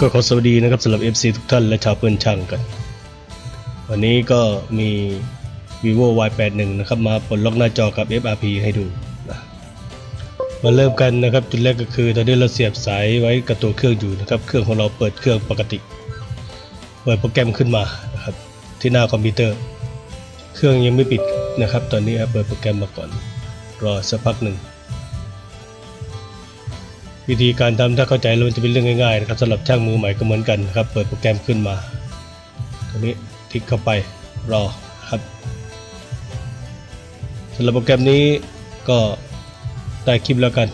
ก็ขอสวัสดีนะครับสำหรับ FC ทุกท่านและชาวเพื่อนช่างกัน วันนี้ก็มี vivo y81 นะครับ มาปลดล็อกหน้าจอกับ FRP ให้ดูนะมาเริ่มกันนะครับ จุดแรกก็คือตอนนี้เราเสียบสายไว้กับตัวเครื่องอยู่นะครับ เครื่องของเราเปิดเครื่องปกติ เปิดโปรแกรมขึ้นมานะครับ ที่หน้าคอมพิวเตอร์ เครื่องยังไม่ปิดนะครับ ตอนนี้เปิดโปรแกรมมาก่อน รอสักพักหนึ่ง วิธีการทำถ้าเข้าใจแล้วมันจะเป็นเรื่องง่ายๆนะครับสำหรับช่างมือใหม่ก็เหมือนกันนะครับ เปิดโปรแกรมขึ้นมาตรงนี้คลิกเข้าไปรอครับสำหรับโปรแกรมนี้ก็ได้คลิปแล้วกัน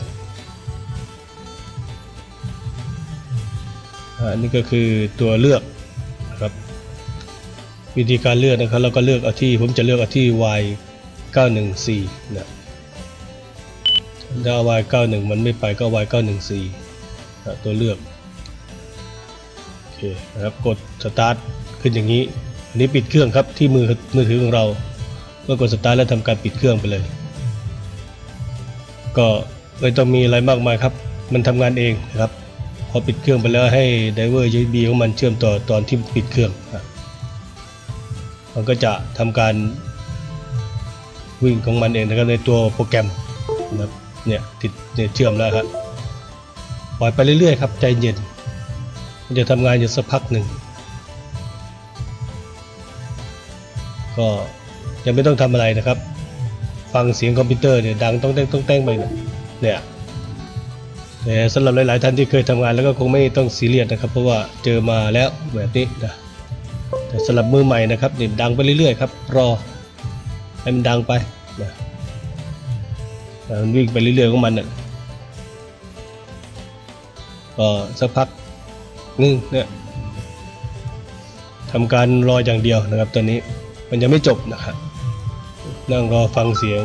อันนี้ก็คือตัวเลือกนะครับ วิธีการเลือกนะครับเราก็เลือกเอาที่ผมจะเลือกเอาที่ y 914นะ ถ้า y 9 1 มันไม่ไปก็ y 9 1 4นะตัวเลือก โอเคนะครับ กดสตาร์ทขึ้นอย่างนี้ อันนี้ปิดเครื่องครับที่มือมือถือของเรา เมื่อกดสตาร์ทแล้วทำการปิดเครื่องไปเลย ก็ไม่ต้องมีอะไรมากมายครับ มันทำงานเองนะครับ พอปิดเครื่องไปแล้วให้ไดเวอร์ USB ของมันเชื่อมต่อตอนที่ปิดเครื่องมันก็จะทำการวิ่งของมันเองนะครับในตัวโปรแกรมนะครับ เนี่ยติดเนี่ยเชื่อมแล้วครับปล่อยไปเรื่อยๆครับใจเย็น มันจะทำงานอยู่สักพักหนึ่ง ก็ยังไม่ต้องทำอะไรนะครับ ฟังเสียงคอมพิวเตอร์เนี่ยดังต้องเต้งต้องเต้งไปเนี่ยแต่สำหรับหลายๆท่านที่เคยทำงานแล้วก็คงไม่ต้องซีเรียสนะครับ เพราะว่าเจอมาแล้วแบบนี้นะแต่สำหรับมือใหม่นะครับเนี่ยดังไปเรื่อยๆครับรอให้มันดังไป มันวิ่งไปเรื่อยๆของมันน่ะก็สักพักนึงเนี่ยทำการรออย่างเดียวนะครับตอนนี้มันยังไม่จบนะครับนั่งรอฟังเสียง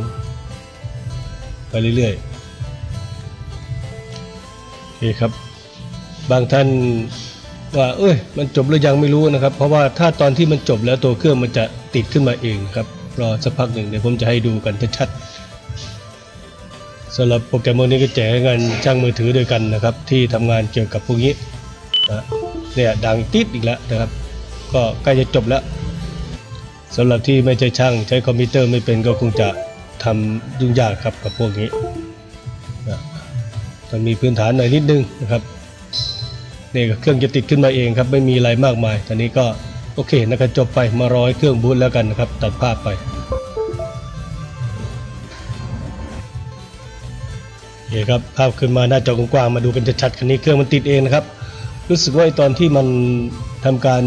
ไปเรื่อยๆโอเคครับ บางท่านว่าเอ้ยมันจบหรือยังไม่รู้นะครับ เพราะว่าถ้าตอนที่มันจบแล้วตัวเครื่องมันจะติดขึ้นมาเองนะครับรอสักพักหนึ่งเดี๋ยวผมจะให้ดูกันชัดๆ สำหรับโปรแกรมนี้ก็แจกงานช่างมือถือด้วยกันนะครับ ที่ทำงานเกี่ยวกับพวกนี้นะเนี่ยดังติดอีกแล้วนะครับ ก็ใกล้จะจบแล้วสำหรับที่ไม่ใช่ช่างใช้คอมพิวเตอร์ไม่เป็นก็คงจะทำยุ่งยากครับกับพวกนี้นะต้องมีพื้นฐานหน่อยนิดนึงนะครับนี่เครื่องจะติดขึ้นมาเองครับไม่มีอะไรมากมายตอนนี้ก็โอเคนะครับจบไปมารอให้เครื่องบูตแล้วกันนะครับ ตัดภาพไป โอเคครับภาพขึ้นมาหน้าจอกว้างๆมาดูกันชัดๆคันนี้เครื่องมันติดเองนะครับ รู้สึกว่าไอตอนที่มันทำการ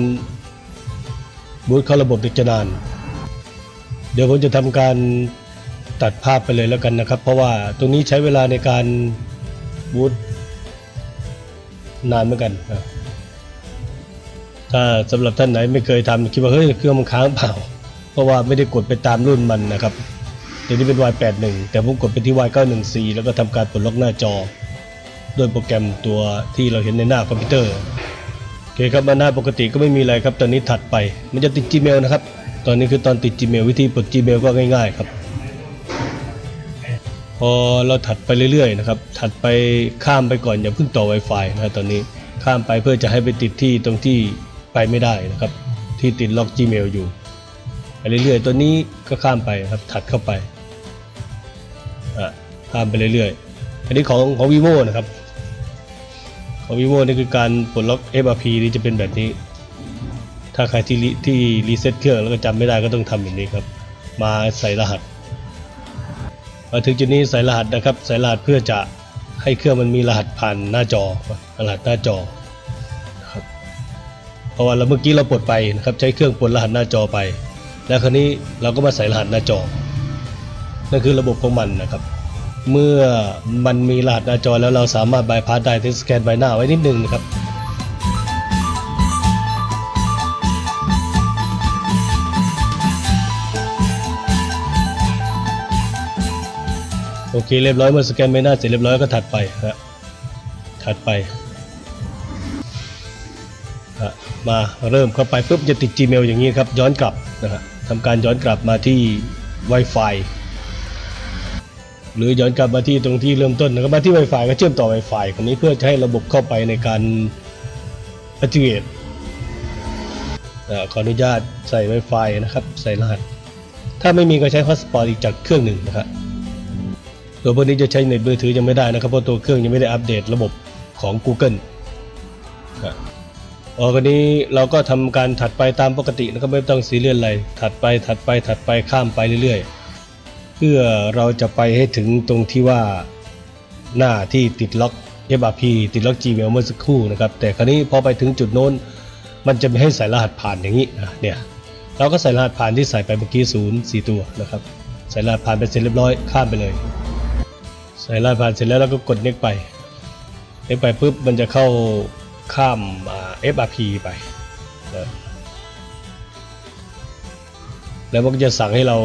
บูตเข้าระบบเด็กจะนาน เดี๋ยวผมจะทำการตัดภาพไปเลยแล้วกันนะครับ เพราะว่าตรงนี้ใช้เวลาในการบูตนานเหมือนกันนะถ้าสำหรับท่านไหนไม่เคยทำคิดว่าเฮ้ยเครื่องมันค้างเปล่า เพราะว่าไม่ได้กดไปตามรุ่นมันนะครับ เดี๋ยวนี้เป็น Y81 แต่ผมกดไปที่ Y914 แล้วก็ทำการปลดล็อกหน้าจอด้วยโปรแกรมตัวที่เราเห็นในหน้าคอมพิวเตอร์โอเคครับมาหน้าปกติก็ไม่มีอะไรครับ ตอนนี้ถัดไป มันจะติด Gmail นะครับ ตอนนี้คือตอนติด Gmail วิธีปลด Gmail ก็ง่ายๆครับ พอเราถัดไปเรื่อยๆนะครับถัดไปข้ามไปก่อนอย่าเพิ่งต่อ Wi-Fi นะตอนนี้ข้ามไปเพื่อจะให้ไปติดที่ตรงที่ไปไม่ได้นะครับ ที่ติดล็อก Gmail อยู่ไปเรื่อยๆ ตัวนี้ก็ข้ามไปครับถัดเข้าไป อะข้ามไปเรื่อยๆ อันนี้ของของ vivo นะครับ ของ vivo นี่คือการปลดล็อก FRP นี่จะเป็นแบบนี้ ถ้าใครที่ที่รีเซ็ตเครื่องแล้วก็จำไม่ได้ก็ต้องทำแบบนี้ครับ มาใส่รหัส มาถึงจุดนี้ใส่รหัสนะครับ ใส่รหัสเพื่อจะให้เครื่องมันมีรหัสผ่านหน้าจอ รหัสหน้าจอนะครับเพราะว่าเราเมื่อกี้เราปลดไปนะครับ ใช้เครื่องปลดรหัสหน้าจอไป แล้วคราวนี้เราก็มาใส่รหัสหน้าจอ นั่นคือระบบของมันนะครับ เมื่อมันมีรหัสหน้าจอแล้วเราสามารถบายพาสได้ที่สแกนใบหน้าไว้นิดนึงนะครับโอเคเรียบร้อยเมื่อสแกนใบหน้าเสร็จเรียบร้อยก็ถัดไปฮะถัดไปมาเริ่มเข้าไปปุ๊บจะติด Gmail อย่างนี้ครับย้อนกลับนะฮะทำการย้อนกลับมาที่ Wi-Fi หรือย้อนกลับมาที่ตรงที่เริ่มต้นนะครับมาที่ Wi-Fi ก็เชื่อมต่อ Wi-Fi คนนี้เพื่อจะให้ระบบเข้าไปในการ activate ขออนุญาตใส่ Wi-Fi นะครับ ใส่รหัส ถ้าไม่มีก็ใช้ Hotspot อีกจากเครื่องหนึ่งนะครับตัวพวกนี้จะใช้เน็ตมือถือยังไม่ได้นะครับเพราะตัวเครื่องยังไม่ได้อัปเดตระบบของ Google ครับอ๋อคนนี้เราก็ทำการถัดไปตามปกตินะครับไม่ต้องซีเรียสอะไรถัดไปถัดไปถัดไปข้ามไปเรื่อยๆ เพื่อเราจะไปให้ถึงตรงที่ว่าหน้าที่ติดล็อก FRP ติดล็อก Gmail เมื่อสักครู่นะครับ แต่คราวนี้พอไปถึงจุดโน้น มันจะไม่ให้ใส่รหัสผ่านอย่างนี้อะเนี่ยเราก็ใส่รหัสผ่านที่ใส่ไปเมื่อกี้ศูนย์สี่ตัวนะครับ ใส่รหัสผ่านไปเสร็จเรียบร้อยข้ามไปเลย ใส่รหัสผ่านเสร็จแล้วเราก็กด next ไป next ไปปุ๊บมันจะเข้าข้าม FRP ไปนะแล้วมันก็จะสั่งให้เรา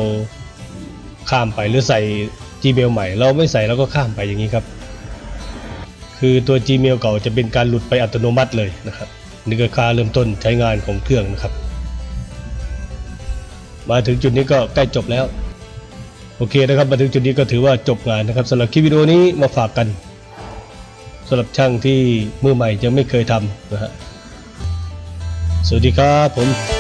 ข้ามไปหรือใส่ Gmail ใหม่ เราไม่ใส่เราก็ข้ามไปอย่างนี้ครับ คือตัว Gmail เก่าจะเป็นการหลุดไปอัตโนมัติเลยนะครับนี่ก็ค่าเริ่มต้นใช้งานของเครื่องนะครับ มาถึงจุดนี้ก็ใกล้จบแล้ว โอเคนะครับมาถึงจุดนี้ก็ถือว่าจบงานนะครับสำหรับคลิปวิดีโอนี้มาฝากกันสำหรับช่างที่มือใหม่ยังไม่เคยทำนะฮะสวัสดีครับผม